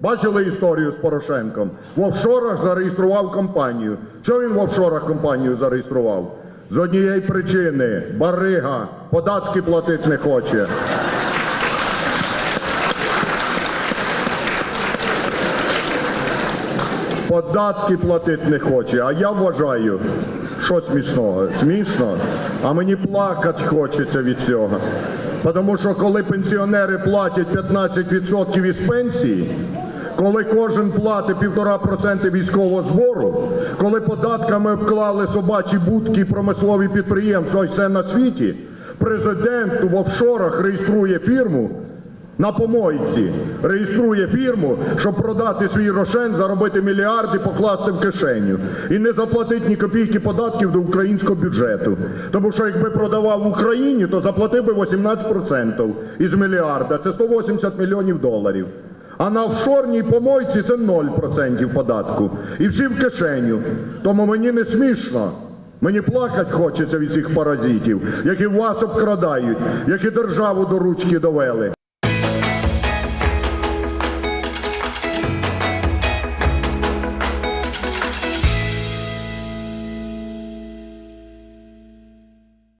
Бачили історію з Порошенком? В офшорах зареєстрував компанію. Чого він в офшорах компанію зареєстрував? З однієї причини барига податки платити не хоче. Податки платити не хоче. А я вважаю, що смішного? Смішно, а мені плакати хочеться від цього. Тому що коли пенсіонери платять 15% із пенсії, коли кожен платить 1,5% військового збору, коли податками обклали собачі будки промислові підприємства і все на світі, президент в офшорах реєструє фірму, на помойці реєструє фірму, щоб продати свій рошен, заробити мільярди, покласти в кишеню і не заплатити ні копійки податків до українського бюджету. Тому що якби продавав в Україні, то заплатив би 18% із мільярда. Це 180 мільйонів доларів. А на офшорній помойці це 0% податку. І всі в кишеню. Тому мені не смішно. Мені плакати хочеться від цих паразитів, які вас обкрадають, які державу до ручки довели.